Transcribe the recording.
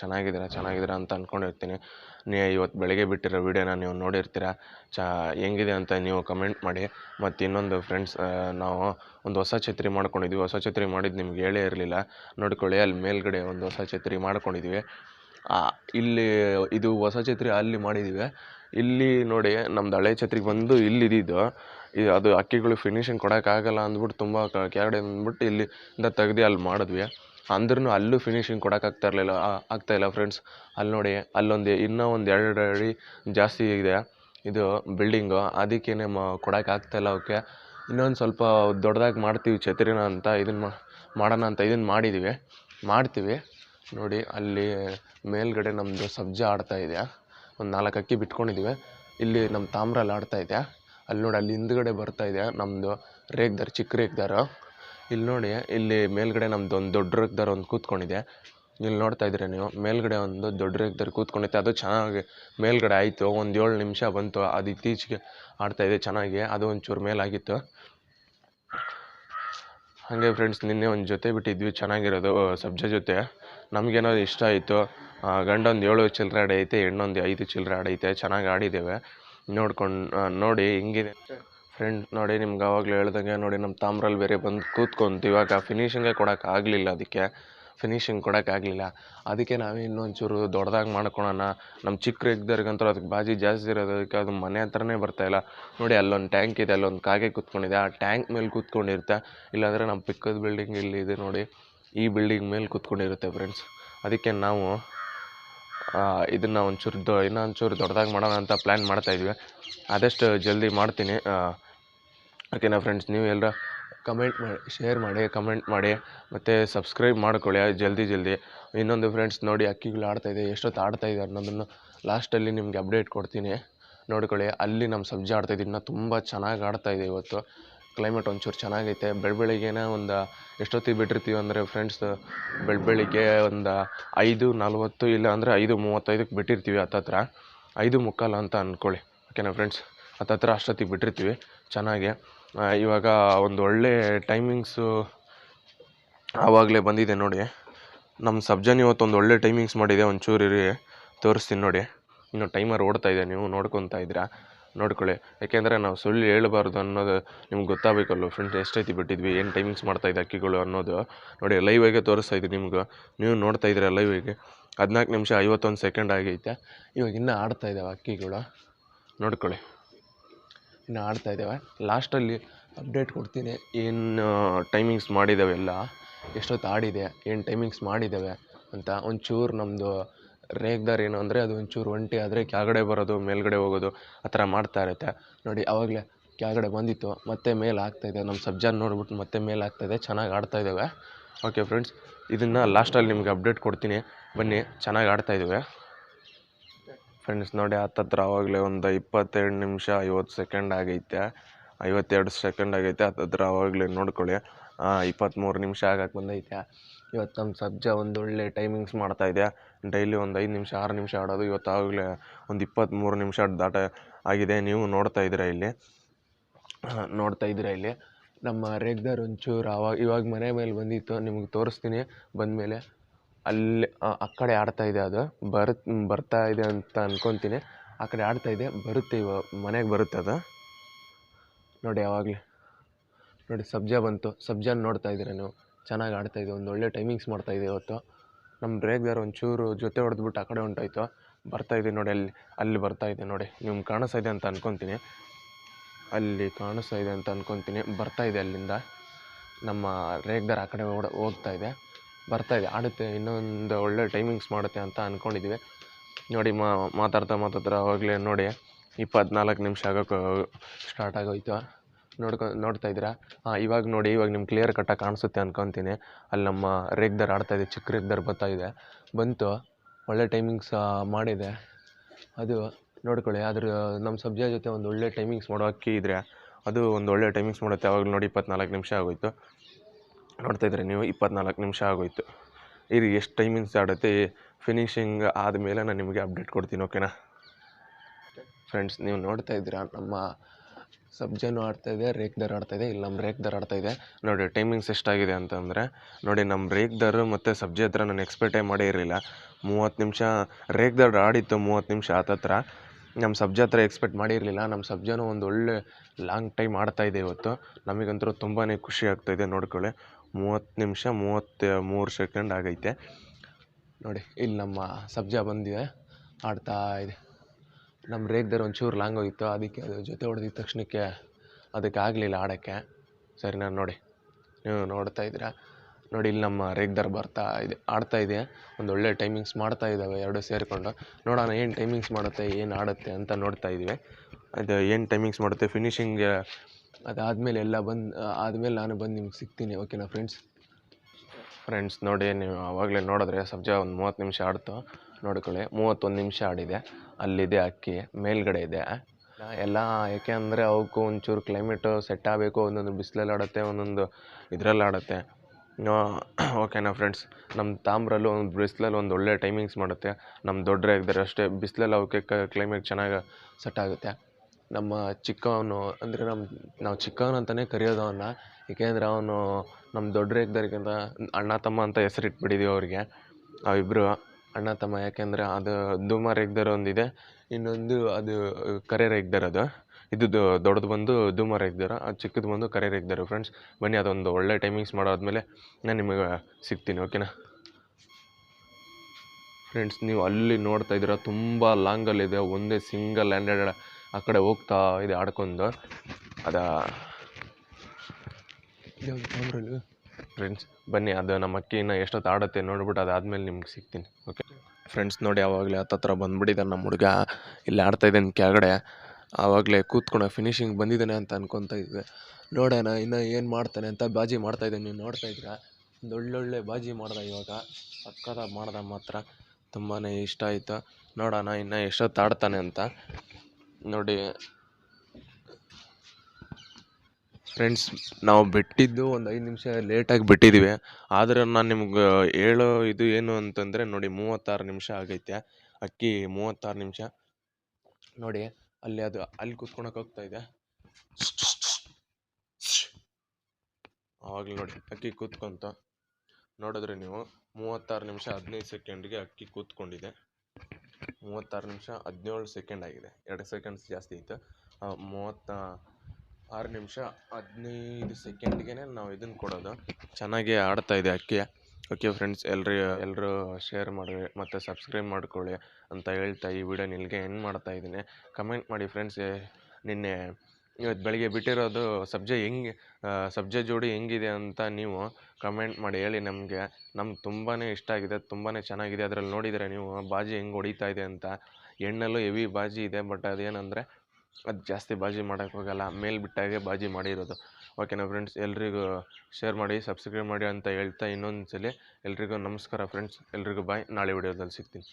ಚೆನ್ನಾಗಿದ್ದೀರಾ ಚೆನ್ನಾಗಿದ್ದೀರಾ ಅಂತ ಅಂದ್ಕೊಂಡಿರ್ತೀನಿ ನೀ ಇವತ್ತು ಬೆಳಗ್ಗೆ ಬಿಟ್ಟಿರೋ ವೀಡಿಯೋನ ನೀವು ನೋಡಿರ್ತೀರ. ಚ, ಹೆಂಗಿದೆ ಅಂತ ನೀವು ಕಮೆಂಟ್ ಮಾಡಿ. ಮತ್ತು ಇನ್ನೊಂದು ಫ್ರೆಂಡ್ಸ್ ನಾವು ಒಂದು ಹೊಸ ಛತ್ರಿ ಮಾಡ್ಕೊಂಡಿದ್ವಿ. ಹೊಸ ಛತ್ರಿ ಮಾಡಿದ್ದು ನಿಮ್ಗೆ ಹೇಳೇ ಇರಲಿಲ್ಲ. ನೋಡ್ಕೊಳ್ಳಿ, ಅಲ್ಲಿ ಮೇಲ್ಗಡೆ ಒಂದು ಹೊಸ ಛತ್ರಿ ಮಾಡ್ಕೊಂಡಿದ್ವಿ. ಇಲ್ಲಿ, ಇದು ಹೊಸ ಛತ್ರಿ ಅಲ್ಲಿ ಮಾಡಿದ್ದೀವಿ ಇಲ್ಲಿ ನೋಡಿ, ನಮ್ದು ಹಳೆ ಛತ್ರಿಗೆ ಬಂದು ಇಲ್ಲಿ ಇದ್ದಿದ್ದು ಇದು ಅದು ಅಕ್ಕಿಗಳು ಫಿನಿಶಿಂಗ್ ಕೊಡೋಕ್ಕಾಗಲ್ಲ ಅಂದ್ಬಿಟ್ಟು ತುಂಬ ಕೆಳಗಡೆ ಅಂದ್ಬಿಟ್ಟು ಇಲ್ಲಿಂದ ತೆಗ್ದು ಅಲ್ಲಿ ಮಾಡಿದ್ವಿ. ಅಂದ್ರೂ ಅಲ್ಲೂ ಫಿನಿಶಿಂಗ್ ಕೊಡೋಕ್ಕಾಗ್ತಾ ಇರಲಿಲ್ಲ ಆಗ್ತಾಯಿಲ್ಲ ಫ್ರೆಂಡ್ಸ್ ಅಲ್ಲಿ ನೋಡಿ, ಅಲ್ಲೊಂದು ಇನ್ನೂ ಒಂದು ಎರಡು ಅಡಿ ಜಾಸ್ತಿ ಇದೆ. ಇದು ಬಿಲ್ಡಿಂಗು ಅದಕ್ಕೇನೆ ಮ ಇಲ್ಲ ಅವಕ್ಕೆ ಇನ್ನೊಂದು ಸ್ವಲ್ಪ ದೊಡ್ಡದಾಗಿ ಮಾಡ್ತೀವಿ ಛತ್ರಿನ ಅಂತ ಇದನ್ನು ಮಾಡೋಣ ಅಂತ ಇದನ್ನು ಮಾಡಿದ್ದೀವಿ ಮಾಡ್ತೀವಿ. ನೋಡಿ, ಅಲ್ಲಿ ಮೇಲ್ಗಡೆ ನಮ್ಮದು ಸಬ್ಜಾ ಆಡ್ತಾ ಇದೆ. ಒಂದು ನಾಲ್ಕು ಅಕ್ಕಿ ಬಿಟ್ಕೊಂಡಿದ್ದೀವಿ ಇಲ್ಲಿ ನಮ್ಮ ತಾಮ್ರಲ್ಲಿ ಆಡ್ತಾ ಇದೆ. ಅಲ್ಲಿ ನೋಡಿ, ಅಲ್ಲಿ ಹಿಂದ್ಗಡೆ ಬರ್ತಾ ಇದೆ ನಮ್ಮದು ರೇಗ್ದಾರ್, ಚಿಕ್ಕ ರೇಗ್ದಾರು. ಇಲ್ಲಿ ನೋಡಿ, ಇಲ್ಲಿ ಮೇಲ್ಗಡೆ ಒಂದು ದೊಡ್ಡ ರೇಗ್ದಾರ್ ಒಂದು ಕೂತ್ಕೊಂಡಿದೆ. ಇಲ್ಲಿ ನೋಡ್ತಾ ಇದ್ರೆ ನೀವು, ಮೇಲ್ಗಡೆ ಒಂದು ದೊಡ್ಡ ರೇಗ್ದಾರ್ ಕೂತ್ಕೊಂಡೈತೆ ಅದು ಚೆನ್ನಾಗಿ ಮೇಲ್ಗಡೆ ಆಯಿತು. ಒಂದು ಏಳು ನಿಮಿಷ ಬಂತು. ಅದು ಇತ್ತೀಚೆಗೆ ಇದೆ ಚೆನ್ನಾಗಿ. ಅದು ಒಂಚೂರು ಮೇಲಾಗಿತ್ತು. ಹಾಗೆ ಫ್ರೆಂಡ್ಸ್ ನಿನ್ನೆ ಒಂದು ಜೊತೆ ಬಿಟ್ಟಿದ್ವಿ. ಚೆನ್ನಾಗಿರೋದು ಸಬ್ಜೆ ಜೊತೆ. ನಮಗೇನೋ ಇಷ್ಟ ಆಯಿತು? ಗಂಡೊಂದು ಏಳು ಚಿಲ್ಲರೆ ಆಡೈತೆ, ಹೆಣ್ಣೊಂದು ಐದು ಚಿಲ್ಲರೆ ಆಡೈತೆ. ಚೆನ್ನಾಗಿ ಆಡಿದ್ದೇವೆ. ನೋಡ್ಕೊಂಡು ನೋಡಿ, ಹಿಂಗಿದೆ. ಫ್ರೆಂಡ್ ನೋಡಿ ನಿಮ್ಗೆ ಆವಾಗಲೇ ಹೇಳ್ದಂಗೆ ನೋಡಿ ನಮ್ಮ ತಾಮ್ರಲ್ಲಿ ಬೇರೆ ಬಂದು ಕೂತ್ಕೊಂತು. ಇವಾಗ ಫಿನಿಷಿಂಗೇ ಆಗಲಿಲ್ಲ ಅದಕ್ಕೆ. ಫಿನಿಷಿಂಗ್ ಕೊಡೋಕ್ಕಾಗಲಿಲ್ಲ ಅದಕ್ಕೆ ನಾವೇ ಇನ್ನೊಂಚೂರು ದೊಡ್ಡದಾಗಿ ಮಾಡ್ಕೊಳೋಣ. ನಮ್ಮ ಚಿಕ್ಕ ರೆಗ್ದರ್ಗಂತೂ ಅದಕ್ಕೆ ಬಾಜಿ ಜಾಸ್ತಿ ಇರೋದಕ್ಕೆ ಅದು ಮನೆ ಹತ್ರನೇ ಬರ್ತಾಯಿಲ್ಲ ನೋಡಿ ಅಲ್ಲೊಂದು ಟ್ಯಾಂಕ್ ಇದೆ, ಅಲ್ಲೊಂದು ಕಾಗೆ ಕೂತ್ಕೊಂಡಿದೆ. ಆ ಟ್ಯಾಂಕ್ ಮೇಲೆ ಕೂತ್ಕೊಂಡಿರುತ್ತೆ. ಇಲ್ಲಾಂದರೆ ನಮ್ಮ ಪಿಕ್ಕದ ಬಿಲ್ಡಿಂಗ್ ಇಲ್ಲಿ ಇದೆ ನೋಡಿ. ಈ ಬಿಲ್ಡಿಂಗ್ ಮೇಲೆ ಕೂತ್ಕೊಂಡಿರುತ್ತೆ ಫ್ರೆಂಡ್ಸ್ ಅದಕ್ಕೆ ನಾವು ಇದನ್ನು ಒಂಚೂರು ದೊ ಇನ್ನೂ ಒಂಚೂರು ದೊಡ್ಡದಾಗಿ ಮಾಡೋಣ ಅಂತ ಪ್ಲ್ಯಾನ್ ಮಾಡ್ತಾಯಿದ್ವಿ ಆದಷ್ಟು ಜಲ್ದಿ ಮಾಡ್ತೀನಿ. ಓಕೆನಾ ಫ್ರೆಂಡ್ಸ್ ನೀವು ಎಲ್ಲರ ಕಮೆಂಟ್ ಮಾಡಿ, ಶೇರ್ ಮಾಡಿ, ಕಮೆಂಟ್ ಮಾಡಿ, ಮತ್ತು ಸಬ್ಸ್ಕ್ರೈಬ್ ಮಾಡ್ಕೊಳ್ಳಿ ಜಲ್ದಿ ಜಲ್ದಿ. ಇನ್ನೊಂದು ಫ್ರೆಂಡ್ಸ್ ನೋಡಿ ಅಕ್ಕಿಗಳು ಆಡ್ತಾಯಿದೆ ಎಷ್ಟೊತ್ತು ಆಡ್ತಾಯಿದೆ ಅನ್ನೋದನ್ನು ಲಾಸ್ಟಲ್ಲಿ ನಿಮಗೆ ಅಪ್ಡೇಟ್ ಕೊಡ್ತೀನಿ. ನೋಡ್ಕೊಳ್ಳಿ, ಅಲ್ಲಿ ನಮ್ಮ ಸಬ್ಜಿ ಆಡ್ತಾಯಿದ್ದು ಇನ್ನೂ ತುಂಬ ಚೆನ್ನಾಗಿ ಆಡ್ತಾಯಿದೆ ಇವತ್ತು. ಕ್ಲೈಮೇಟ್ ಒಂಚೂರು ಚೆನ್ನಾಗೈತೆ. ಬೆಳ ಬೆಳಿಗ್ಗೆನೇ ಒಂದು ಎಷ್ಟೊತ್ತಿಗೆ ಬಿಟ್ಟಿರ್ತೀವಿ ಅಂದರೆ ಫ್ರೆಂಡ್ಸ್, ಬೆಳಬೆಳಿಗ್ಗೆ ಒಂದು ಐದು ನಲ್ವತ್ತು ಇಲ್ಲ ಅಂದರೆ ಐದು ಮೂವತ್ತೈದಕ್ಕೆ ಬಿಟ್ಟಿರ್ತೀವಿ ಹತ್ತತ್ರ ಐದು ಮುಕ್ಕಾಲು ಅಂತ ಅಂದ್ಕೊಳ್ಳಿ ಓಕೆನಾ ಫ್ರೆಂಡ್ಸ್? ಹತ್ತತ್ರ ಅಷ್ಟೊತ್ತಿಗೆ ಬಿಟ್ಟಿರ್ತೀವಿ ಚೆನ್ನಾಗಿ. ಇವಾಗ ಒಂದು ಒಳ್ಳೆ ಟೈಮಿಂಗ್ಸು ಆವಾಗಲೇ ಬಂದಿದೆ ನೋಡಿ. ನಮ್ಮ ಸಬ್ಜನ್ ಇವತ್ತು ಒಂದು ಒಳ್ಳೆ ಟೈಮಿಂಗ್ಸ್ ಮಾಡಿದೆ, ಒಂಚೂರು ಇರಿ, ತೋರಿಸ್ತೀನಿ ನೋಡಿ. ಇನ್ನು ಟೈಮರ್ ಓಡ್ತಾ ಇದೆ, ನೀವು ನೋಡ್ಕೊತಾ ಇದ್ದೀರಾ? ನೋಡ್ಕೊಳ್ಳಿ. ಯಾಕೆಂದರೆ ನಾವು ಸುಳ್ಳು ಹೇಳಬಾರ್ದು ಅನ್ನೋದು ನಿಮ್ಗೆ ಗೊತ್ತಾಗಬೇಕಲ್ವ ಫ್ರೆಂಡ್ಸ್ ಎಷ್ಟೈತಿ ಬಿಟ್ಟಿದ್ವಿ, ಏನು ಟೈಮಿಂಗ್ಸ್ ಮಾಡ್ತಾ ಇದೆ ಅಕ್ಕಿಗಳು ಅನ್ನೋದು. ನೋಡಿ ಲೈವಾಗೆ ತೋರಿಸ್ತಾ ಇದ್ದೀನಿ ನಿಮ್ಗೆ. ನೀವು ನೋಡ್ತಾ ಇದ್ದೀರಾ ಆಗಿ? ಹದಿನಾಲ್ಕು ನಿಮಿಷ ಐವತ್ತೊಂದು ಸೆಕೆಂಡ್ ಆಗೈತೆ. ಇವಾಗ ಇನ್ನೂ ಆಡ್ತಾ ಇದ್ದಾವೆ ಅಕ್ಕಿಗಳು. ನೋಡ್ಕೊಳ್ಳಿ. ಇನ್ನು ಆಡ್ತಾ ಇದ್ದಾವೆ. ಲಾಸ್ಟಲ್ಲಿ ಅಪ್ಡೇಟ್ ಕೊಡ್ತೀನಿ. ಏನು ಟೈಮಿಂಗ್ಸ್ ಮಾಡಿದ್ದಾವೆ ಎಲ್ಲ? ಎಷ್ಟೊತ್ತು ಆಡಿದೆ? ಏನು ಟೈಮಿಂಗ್ಸ್ ಮಾಡಿದ್ದೇವೆ ಅಂತ. ಒಂಚೂರು ನಮ್ಮದು ರೇಗ್ದಾರ್ ಏನು ಅಂದರೆ ಅದು ಒಂಚೂರು ಒಂಟಿ ಆದರೆ ಕೆಳಗಡೆ ಬರೋದು, ಮೇಲ್ಗಡೆ ಹೋಗೋದು ಆ ಥರ ಮಾಡ್ತಾ ಇರುತ್ತೆ. ನೋಡಿ ಆವಾಗಲೇ ಕೆಳಗಡೆ ಬಂದಿತ್ತು. ಮತ್ತೆ ಮೇಲೆ ಆಗ್ತಾಯಿದೆ ನಮ್ಮ ಸಬ್ಜಾನ್ ನೋಡ್ಬಿಟ್ಟು ಮತ್ತೆ ಮೇಲೆ ಆಗ್ತಾಯಿದೆ ಚೆನ್ನಾಗಿ ಆಡ್ತಾ ಇದ್ದಾವೆ. ಓಕೆ ಫ್ರೆಂಡ್ಸ್ ಇದನ್ನು ಲಾಸ್ಟಲ್ಲಿ ನಿಮಗೆ ಅಪ್ಡೇಟ್ ಕೊಡ್ತೀನಿ. ಬನ್ನಿ, ಚೆನ್ನಾಗಿ ಆಡ್ತಾ ಇದ್ದಾವೆ. ಫ್ರೆಂಡ್ಸ್ ನೋಡಿ ಹತ್ತತ್ರ ಆವಾಗಲೇ ಒಂದು ಇಪ್ಪತ್ತೆರಡು ನಿಮಿಷ ಐವತ್ತು ಸೆಕೆಂಡ್ ಆಗೈತೆ. ಐವತ್ತೆರಡು ಸೆಕೆಂಡ್ ಆಗೈತೆ. ಹತ್ತತ್ರ ಆವಾಗಲೇ ನೋಡ್ಕೊಳ್ಳಿ. ಇಪ್ಪತ್ತ್ಮೂರು ನಿಮಿಷ ಆಗಕ್ಕೆ ಬಂದೈತೆ. ಇವತ್ತು ನಮ್ಮ ಸಬ್ಜಾ ಒಂದು ಒಳ್ಳೆ ಟೈಮಿಂಗ್ಸ್ ಮಾಡ್ತಾ ಇದೆ. ಡೈಲಿ ಒಂದು ಐದು ನಿಮಿಷ, ಆರು ನಿಮಿಷ ಆಡೋದು ಇವತ್ತು ಆವಾಗಲೇ ಒಂದು ಇಪ್ಪತ್ತ್ಮೂರು ನಿಮಿಷ ದಾಟ ಆಗಿದೆ. ನೀವು ನೋಡ್ತಾ ಇದ್ದೀರಾ ಇಲ್ಲಿ? ನೋಡ್ತಾ ಇದ್ದೀರಾ ಇಲ್ಲಿ? ನಮ್ಮ ರೇಗ್ದಾರ್ ಒಂಚೂರು ಆವಾಗ ಇವಾಗ ಮನೆ ಮೇಲೆ ಬಂದಿತ್ತು. ನಿಮ್ಗೆ ತೋರಿಸ್ತೀನಿ. ಬಂದಮೇಲೆ ಅಲ್ಲಿ, ಆ ಕಡೆ ಆಡ್ತಾ ಇದೆ ಅದು. ಬರ್ ಬರ್ತಾ ಇದೆ ಅಂತ ಅನ್ಕೊತೀನಿ. ಆ ಕಡೆ ಆಡ್ತಾ ಇದೆ, ಬರುತ್ತೆ ಇವಾಗ ಮನೆಗೆ ಬರುತ್ತೆ ಅದು. ನೋಡಿ ಯಾವಾಗಲೂ. ನೋಡಿ, ಸಬ್ಜಾ ಬಂತು. ಸಬ್ಜಾನ್ ನೋಡ್ತಾ ಇದ್ದೀರಾ ನೀವು? ಚೆನ್ನಾಗಿ ಆಡ್ತಾ ಇದೆ, ಒಂದು ಒಳ್ಳೆ ಟೈಮಿಂಗ್ಸ್ ಮಾಡ್ತಾ ಇದೆ ಇವತ್ತು. ನಮ್ಮ ಒಂದ್ ಒಂಚೂರು ಜೊತೆ ಹೊಡೆದ್ಬಿಟ್ಟು ಆ ಕಡೆ ಹೊಂಟೋಯ್ತು ಬರ್ತಾ ಇದೆ ನೋಡಿ, ಅಲ್ಲಿ ಅಲ್ಲಿ ಬರ್ತಾ ಇದೆ ನೋಡಿ. ನಿಮ್ಗೆ ಕಾಣಿಸ್ತಾ ಇದೆ ಅಂತ ಅನ್ಕೊತೀನಿ. ಅಲ್ಲಿ ಕಾಣಿಸ್ತಾ ಇದೆ ಅಂತ ಅನ್ಕೊತೀನಿ. ಬರ್ತಾ ಇದೆ ಅಲ್ಲಿಂದ. ನಮ್ಮ ರೇಗ್ದಾರ್ ಆ ಕಡೆ ಓಡ, ಹೋಗ್ತಾ ಇದೆ. ಬರ್ತಾ ಇದೆ, ಆಡುತ್ತೆ, ಇನ್ನೊಂದು ಒಳ್ಳೆ ಟೈಮಿಂಗ್ಸ್ ಮಾಡುತ್ತೆ ಅಂತ ಅಂದ್ಕೊಂಡಿದ್ದೀವಿ ನೋಡಿ ಮಾತಾಡ್ತಾ ಮಾತಾಡ್ತಾ ಅವಾಗಲೇ ನೋಡಿ, ಇಪ್ಪತ್ನಾಲ್ಕು ನಿಮಿಷ ಆಗೋಕೆ ಸ್ಟಾರ್ಟ್ ಆಗೋಯ್ತು. ನೋಡ್ಕೊ, ನೋಡ್ತಾ ಇದ್ದೀರಾ? ಹಾಂ ಇವಾಗ ನೋಡಿ, ಇವಾಗ ನಿಮ್ಗೆ ಕ್ಲಿಯರ್ ಕಟ್ಟಾಗಿ ಕಾಣಿಸುತ್ತೆ ಅನ್ಕೊತೀನಿ. ಅಲ್ಲಿ ನಮ್ಮ ಆಡ್ತಾ ಇದೆ, ಚಿಕ್ಕ ರೇಗ್ದಾರ್ ಬರ್ತಾ ಇದೆ. ಬಂತು, ಒಳ್ಳೆ ಟೈಮಿಂಗ್ಸ್ ಮಾಡಿದೆ. ಅದು ನೋಡ್ಕೊಳ್ಳಿ ಅದ್ರ ನಮ್ಮ ಸಬ್ಜಾ ಜೊತೆ ಒಂದು ಒಳ್ಳೆ ಟೈಮಿಂಗ್ಸ್ ಮಾಡೋ ಅಕ್ಕಿ ಇದ್ದರೆ ಅದು ಒಂದು ಒಳ್ಳೆ ಟೈಮಿಂಗ್ಸ್ ಮಾಡುತ್ತೆ. ಅವಾಗ ನೋಡಿ, ಇಪ್ಪತ್ನಾಲ್ಕು ನಿಮಿಷ ಆಗೋಯ್ತು. ನೋಡ್ತಾ ಇದ್ರೆ ನೀವು ಇಪ್ಪತ್ನಾಲ್ಕು ನಿಮಿಷ ಆಗೋಯ್ತು. ಇರಿ, ಎಷ್ಟು ಟೈಮಿಂಗ್ಸ್ ಆಡುತ್ತೆ ಫಿನಿಶಿಂಗ್ ಆದಮೇಲೆ ನಾನು ನಿಮಗೆ ಅಪ್ಡೇಟ್ ಕೊಡ್ತೀನಿ ಓಕೆನಾ ಫ್ರೆಂಡ್ಸ್ ನೀವು ನೋಡ್ತಾ ಇದ್ದೀರಾ, ನಮ್ಮ ಸಬ್ಜೆನು ಆಡ್ತಾ ಇದೆ ರೇಕ್ದಾರ್ ಆಡ್ತಾ ಇದೆ ಇಲ್ಲಿ ನಮ್ಮ ರೇಕ್ದಾರ್ ಆಡ್ತಾ ಇದೆ. ನೋಡಿ ಟೈಮಿಂಗ್ಸ್ ಎಷ್ಟಾಗಿದೆ ಅಂತಂದರೆ, ನೋಡಿ ನಮ್ಮ ರೇಕ್ದಾರ್ ಮತ್ತು ಸಬ್ಜಿ ಹತ್ರ ನಾನು ಎಕ್ಸ್ಪೆಕ್ಟೇ ಮಾಡೇ ಇರಲಿಲ್ಲ. ಮೂವತ್ತು ನಿಮಿಷ ರೇಕ್ದಾರ್ ಆಡಿತ್ತು ಮೂವತ್ತು ನಿಮಿಷ ಹತ್ತತ್ರ ನಮ್ಮ ಸಬ್ಜಿ ಹತ್ರ ಎಕ್ಸ್ಪೆಕ್ಟ್ ಮಾಡಿರಲಿಲ್ಲ ನಮ್ಮ ಸಬ್ಜಾನು ಒಂದು ಒಳ್ಳೆ ಲಾಂಗ್ ಟೈಮ್ ಆಡ್ತಾ ಇದೆ ಇವತ್ತು. ನಮಗಂತೂ ತುಂಬಾ ಖುಷಿ ಆಗ್ತಾಯಿದೆ ನೋಡ್ಕೊಳ್ಳಿ. ಮೂವತ್ತು ನಿಮಿಷ, ಮೂವತ್ತು ಮೂರು ಸೆಕೆಂಡ್ ಆಗೈತೆ. ನೋಡಿ, ಇಲ್ಲಿ ನಮ್ಮ ಸಬ್ಜಾ ಬಂದಿದೆ. ಆಡ್ತಾ ಇದೆ. ನಮ್ಮ ರೇಗ್ದರ್ ಒಂಚೂರು ಲಾಂಗ್ ಹೋಗಿತ್ತು. ಅದಕ್ಕೆ ಅದು ಜೊತೆ ಹೊಡೆದಿದ್ದ ತಕ್ಷಣಕ್ಕೆ ಅದಕ್ಕೆ ಆಗಲಿಲ್ಲ ಆಡೋಕ್ಕೆ. ಸರಿ, ನಾನು ನೋಡಿ. ನೀವು ನೋಡ್ತಾ ಇದ್ದೀರಾ? ನೋಡಿ, ಇಲ್ಲಿ ನಮ್ಮ ರೇಗ್ದರ್ ಬರ್ತಾ ಇದೆ. ಆಡ್ತಾ ಇದೆ. ಒಂದು ಒಳ್ಳೆ ಟೈಮಿಂಗ್ಸ್ ಮಾಡ್ತಾ ಇದ್ದಾವೆ ಎರಡು ಸೇರಿಕೊಂಡು. ನೋಡೋಣ ಏನು ಟೈಮಿಂಗ್ಸ್ ಮಾಡುತ್ತೆ, ಏನು ಆಡುತ್ತೆ ಅಂತ ನೋಡ್ತಾ ಇದ್ದೀವಿ ಅದು ಏನು ಟೈಮಿಂಗ್ಸ್ ಮಾಡುತ್ತೆ ಫಿನಿಶಿಂಗ್ ಅದಾದಮೇಲೆ ಎಲ್ಲ ಬಂದು ಆದಮೇಲೆ ನಾನು ಬಂದು ನಿಮ್ಗೆ ಸಿಗ್ತೀನಿ ಓಕೆನಾ ಫ್ರೆಂಡ್ಸ್ ಫ್ರೆಂಡ್ಸ್ ನೋಡಿ, ನೀವು ಆವಾಗಲೇ ನೋಡಿದ್ರೆ ಸಬ್ಜಾ ಒಂದು ಮೂವತ್ತು ನಿಮಿಷ ಆಡ್ತು. ನೋಡ್ಕೊಳ್ಳಿ, ಮೂವತ್ತೊಂದು ನಿಮಿಷ ಆಡಿದೆ. ಅಲ್ಲಿದೆ ಅಕ್ಕಿ, ಮೇಲ್ಗಡೆ ಇದೆ. ಎಲ್ಲ ಏಕೆ ಅಂದರೆ ಅವಕ್ಕೂ ಒಂಚೂರು ಕ್ಲೈಮೇಟು ಸೆಟ್ ಆಗಬೇಕು, ಒಂದೊಂದು ಬಿಸಿಲಲ್ಲಿ ಆಡುತ್ತೆ, ಒಂದೊಂದು ಇದರಲ್ಲಿ ಆಡುತ್ತೆ. ಓಕೆನಾ ಫ್ರೆಂಡ್ಸ್ ನಮ್ಮ ತಾಮ್ರಲ್ಲೂ ಒಂದು ಬಿಸಿಲಲ್ಲಿ ಒಂದು ಒಳ್ಳೆ ಟೈಮಿಂಗ್ಸ್ ಮಾಡುತ್ತೆ. ನಮ್ಮ ದೊಡ್ಡ ಇದ್ದಾರೆ ಅಷ್ಟೇ, ಬಿಸಿಲಲ್ಲಿ ಅವಕ್ಕೆ ಕ್ಲೈಮೇಟ್ ಚೆನ್ನಾಗಿ ಸೆಟ್ ಆಗುತ್ತೆ. ನಮ್ಮ ಚಿಕ್ಕವನು, ಅಂದರೆ ನಮ್ಮ ನಾವು ಚಿಕ್ಕವನು ಅಂತಲೇ ಕರೆಯೋದು ಅವನ್ನ ಏಕೆಂದರೆ ಅವನು ನಮ್ಮ ದೊಡ್ಡ ರೈತರಿಗಿಂತ ಅಣ್ಣ, ತಮ್ಮ ಅಂತ ಹೆಸರಿಟ್ಬಿಟ್ಟಿದ್ದೀವಿ ಅವ್ರಿಗೆ. ಅವಿಬ್ಬರು ಅಣ್ಣ, ತಮ್ಮ. ಯಾಕೆಂದರೆ ಅದು ಧೂಮ ರೇಗ್ದರ್ ಒಂದಿದೆ, ಇನ್ನೊಂದು ಅದು ಕರೆ ರೇಗ್ದರ್ ಅದು. ಇದು ದೊಡ್ಡದು ಬಂದು ಧೂಮ ರೇಗ್ದರ್ ಅದು ಚಿಕ್ಕದು ಬಂದು ಕರೆ ರೇಗ್ದರ್ ಫ್ರೆಂಡ್ಸ್ ಬನ್ನಿ, ಅದೊಂದು ಒಳ್ಳೆ ಟೈಮಿಂಗ್ಸ್ ಮಾಡಾದ್ಮೇಲೆ ನಾನು ನಿಮಗೆ ಸಿಗ್ತೀನಿ ಓಕೆನಾ ಫ್ರೆಂಡ್ಸ್ ನೀವು ಅಲ್ಲಿ ನೋಡ್ತಾ ಇದ್ದೀರಾ, ತುಂಬ ಲಾಂಗಲ್ಲಿದೆ ಒಂದೇ ಸಿಂಗಲ್ ಹ್ಯಾಂಡೆಡ್ ಆ ಕಡೆ ಹೋಗ್ತಾ ಇದೆ ಆಡ್ಕೊಂಡು. ಅದ ಫ್ರೆಂಡ್ಸ್ ಬನ್ನಿ ಅದು ನಮ್ಮ ಅಕ್ಕಿ ಇನ್ನೂ ಎಷ್ಟೊತ್ತು ಆಡುತ್ತೆ ನೋಡ್ಬಿಟ್ಟು ಅದಾದಮೇಲೆ ನಿಮ್ಗೆ ಸಿಗ್ತೀನಿ ಓಕೆ ಫ್ರೆಂಡ್ಸ್ ನೋಡಿ ಆವಾಗಲೇ ಹತ್ತತ್ರ ಬಂದುಬಿಟ್ಟಿದ್ದಾನೆ ನಮ್ಮ ಹುಡುಗ. ಇಲ್ಲಿ ಆಡ್ತಾ ಇದ್ದಾನೆ ಕೆಳಗಡೆ. ಆವಾಗಲೇ ಕೂತ್ಕೊಂಡು ಫಿನಿಶಿಂಗ್ ಬಂದಿದ್ದಾನೆ ಅಂತ ಅನ್ಕೊತಾ ಇದ್ದೆ. ನೋಡೋಣ ಇನ್ನು ಏನು ಮಾಡ್ತಾನೆ ಅಂತ ಬಾಜಿ ಮಾಡ್ತಾ ಇದ್ದಾನೆ. ನೀವು ನೋಡ್ತಾ ಇದ್ದೀರಾ? ಒಂದು ಒಳ್ಳೊಳ್ಳೆ ಬಾಜಿ ಮಾಡ್ದೆ ಇವಾಗ. ಸಕ್ಕತ್ತಾಗಿ ಮಾಡ್ದ ಮಾತ್ರ. ತುಂಬಾ ಇಷ್ಟ ಆಯಿತು. ನೋಡೋಣ ಇನ್ನು ಎಷ್ಟೊತ್ತು ಆಡ್ತಾನೆ ಅಂತ. ನೋಡಿ. ಫ್ರೆಂಡ್ಸ್ ನಾವು ಬಿಟ್ಟಿದ್ದು ಒಂದು ಐದು ನಿಮಿಷ ಲೇಟಾಗಿ ಬಿಟ್ಟಿದ್ದೀವಿ ಆದರೆ ನಾನು ನಿಮ್ಗೆ ಹೇಳೋ ಇದು ಏನು ಅಂತಂದರೆ ನೋಡಿ, ಮೂವತ್ತಾರು ನಿಮಿಷ ಆಗೈತೆ. ಅಕ್ಕಿ ಮೂವತ್ತಾರು ನಿಮಿಷ. ನೋಡಿ, ಅಲ್ಲಿ ಅದು, ಅಲ್ಲಿ ಕೂತ್ಕೊಳಕ್ಕೆ ಹೋಗ್ತಾ ಇದೆ. ಆವಾಗಲೇ ನೋಡಿ, ಅಕ್ಕಿ ಕೂತ್ಕೊಂತ. ನೋಡಿದ್ರೆ ನೀವು, ಮೂವತ್ತಾರು ನಿಮಿಷ ಹದಿನೈದು ಸೆಕೆಂಡ್ಗೆ ಅಕ್ಕಿ ಕೂತ್ಕೊಂಡಿದೆ. ಮೂವತ್ತಾರು ನಿಮಿಷ, ಹದಿನೇಳು ಸೆಕೆಂಡ್ ಆಗಿದೆ. ಎರಡು ಸೆಕೆಂಡ್ಸ್ ಜಾಸ್ತಿ ಇತ್ತು ಮೂವತ್ತ ಆರು ನಿಮಿಷ, ಹದಿನೈದು ಸೆಕೆಂಡ್ಗೆ ನಾವು ಇದನ್ನು ಕೊಡೋದು. ಚೆನ್ನಾಗಿ ಆಡ್ತಾ ಇದೆ ಅಕ್ಕಿ. ಓಕೆ ಫ್ರೆಂಡ್ಸ್ ಎಲ್ಲರೂ ಎಲ್ಲರೂ ಶೇರ್ ಮಾಡಿ, ಮತ್ತು ಸಬ್ಸ್ಕ್ರೈಬ್ ಮಾಡ್ಕೊಳ್ಳಿ ಅಂತ ಹೇಳ್ತಾ ಈ ವಿಡಿಯೋ ನಿಲ್ಗೆ ಎಂಡ್ ಮಾಡ್ತಾ ಇದ್ದೀನಿ. ಕಮೆಂಟ್ ಮಾಡಿ ಫ್ರೆಂಡ್ಸ್ ನಿನ್ನೆ ಇವತ್ತು ಬೆಳಗ್ಗೆ ಬಿಟ್ಟಿರೋದು ಸಬ್ಜೆ ಹೆಂಗೆ ಸಬ್ಜೆ ಜೋಡಿ ಹೆಂಗಿದೆ ಅಂತ ನೀವು ಕಮೆಂಟ್ ಮಾಡಿ ಹೇಳಿ ನಮಗೆ. ನಮ್ಗೆ ತುಂಬಾ ಇಷ್ಟ ಆಗಿದೆ ತುಂಬಾ ಚೆನ್ನಾಗಿದೆ. ಅದರಲ್ಲಿ ನೋಡಿದರೆ ನೀವು ಬಾಜಿ ಹೆಂಗೆ ಹೊಡಿತಾ ಇದೆ ಅಂತ. ಎಣ್ಣೆಲ್ಲೂ ಹೆವಿ ಬಾಜಿ ಇದೆ, ಬಟ್ ಅದೇನಂದರೆ ಅದು ಜಾಸ್ತಿ ಬಾಜಿ ಮಾಡೋಕ್ಕೆ ಹೋಗಲ್ಲ. ಮೇಲ್ ಬಿಟ್ಟಾಗೆ ಬಾಜಿ ಮಾಡಿರೋದು. ಓಕೆನಾ ಫ್ರೆಂಡ್ಸ್ ಎಲ್ರಿಗೂ ಶೇರ್ ಮಾಡಿ ಸಬ್ಸ್ಕ್ರೈಬ್ ಮಾಡಿ ಅಂತ ಹೇಳ್ತಾ ಇನ್ನೊಂದು ಸಲ ಎಲ್ರಿಗೂ ನಮಸ್ಕಾರ ಫ್ರೆಂಡ್ಸ್ ಎಲ್ರಿಗೂ ಬಾಯ್ ನಾಳೆ ವಿಡಿಯೋದಲ್ಲಿ ಸಿಗ್ತೀನಿ.